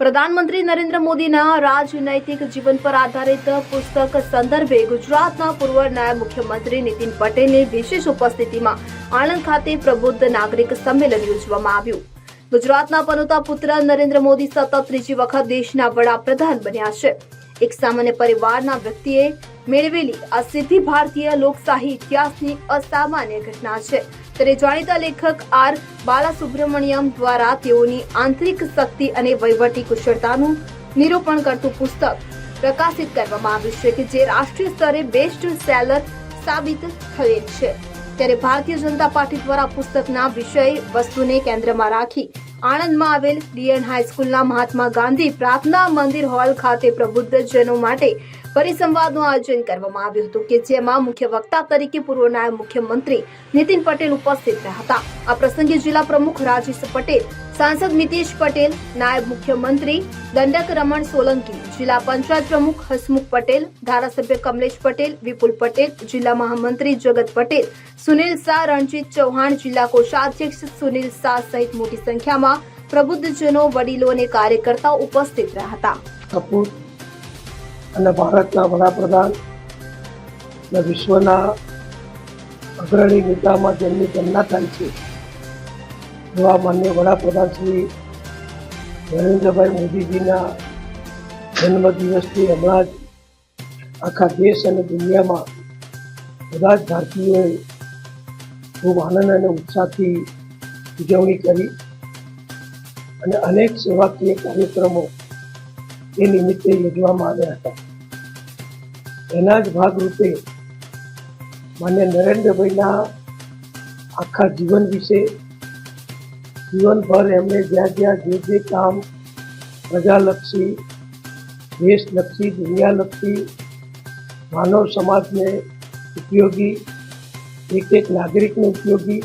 પ્રધાનમંત્રી નરેન્દ્ર મોદીના રાજનૈતિક જીવન પર આધારિત પુસ્તક સંદર્ભે ગુજરાતના પૂર્વ નાયબ મુખ્યમંત્રી નીતિન પટેલની વિશેષ ઉપસ્થિતિમાં આણંદ ખાતે પ્રબુદ્ધ નાગરિક સંમેલન યોજવામાં આવ્યું. ગુજરાતના પનોતા પુત્ર નરેન્દ્ર મોદી સતત ત્રીજી વખત દેશના વડાપ્રધાન બન્યા છે. એક સામાન્ય પરિવારના વ્યક્તિએ મેળવેલી આ સિદ્ધિ ભારતીય લોકશાહી ઇતિહાસની અસામાન્ય ઘટના છે. ત્યારે જાણીતા લેખક આર બાલાસુબ્રમણ્યમ દ્વારા તેઓની આંતરિક શક્તિ અને વહીવટી કુશળતાનું નિરૂપણ કરતું પુસ્તક પ્રકાશિત કરવામાં આવ્યું છે કે જે રાષ્ટ્રીય સ્તરે બેસ્ટ સેલર સાબિત થયેલ છે. ત્યારે ભારતીય જનતા પાર્ટી દ્વારા પુસ્તકના વિષય વસ્તુને કેન્દ્રમાં રાખી આણંદમાં આવેલ ડીએન હાઈસ્કૂલના મહાત્મા ગાંધી પ્રાર્થના મંદિર હોલ ખાતે પ્રબુદ્ધજનો માટે પરિસંવાદનું આયોજન કરવામાં આવ્યું હતું કે જેમાં મુખ્ય વક્તા તરીકે પૂર્વ નાયબ મુખ્યમંત્રી નીતિન પટેલ ઉપસ્થિત રહ્યા હતા. આ પ્રસંગે જિલ્લા પ્રમુખ રાજેશ પટેલ, સાંસદ મિતેશ પટેલ, નાયબ મુખ્યમંત્રી દંડક રમણ સોલંકી, જિલ્લા પંચાયત પ્રમુખ હસમુખ પટેલ, ધારાસભ્ય કમલેશ પટેલ, વિપુલ પટેલ, જિલ્લા મહામંત્રી જગત પટેલ, સુનિલ શાહ, રણજીત ચૌહાણ, જિલ્લા કોષાધ્યક્ષ સુનિલ શાહ સહિત મોટી સંખ્યામાં પ્રબુદ્ધજનો, વડીલો અને કાર્યકર્તાઓ ઉપસ્થિત રહ્યા હતા. અને ભારતના વડાપ્રધાન અને વિશ્વના અગ્રણી નેતામાં જેમની જન્મ થાય છે, એવા માન્ય વડાપ્રધાન શ્રી નરેન્દ્રભાઈ મોદીજીના જન્મદિવસથી હમણાં જ આખા દેશ અને દુનિયામાં બધા જ ભારતીયોએ ખૂબ આનંદ અને ઉત્સાહથી ઉજવણી કરી અને અનેક સેવાકીય કાર્યક્રમો એ નિમિત્તે યોજવામાં આવ્યા હતા. એના જ ભાગરૂપે માન્ય નરેન્દ્રભાઈના આખા જીવન વિશે, જીવનભર એમણે જ્યાં જ્યાં જે જે કામ પ્રજાલક્ષી, દેશલક્ષી, દુનિયાલક્ષી, માનવ સમાજને ઉપયોગી, એક એક નાગરિકને ઉપયોગી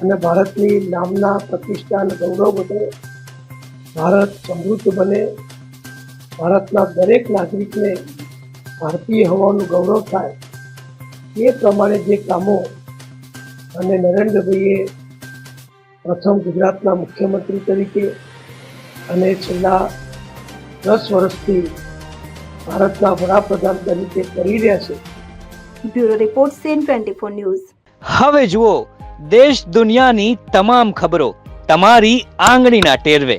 અને ભારતની નામના પ્રતિષ્ઠા અને ગૌરવ વધે ભારત સમૃદ્ધ બને, ભારતના દરેક નાગરિકને ભારતીય હોવાનું ગૌરવ થાય એ પ્રમાણે જે કામો અને નરેન્દ્રભાઈએ પ્રથમ ગુજરાતના મુખ્યમંત્રી તરીકે અને છેલ્લા દસ વર્ષથી ભારતના વડાપ્રધાન તરીકે કરી રહ્યા છે. Bureau report CN twenty four news. હવે જુઓ દેશ દુનિયાની તમામ ખબરો તમારી આંગળીના ટેરવે.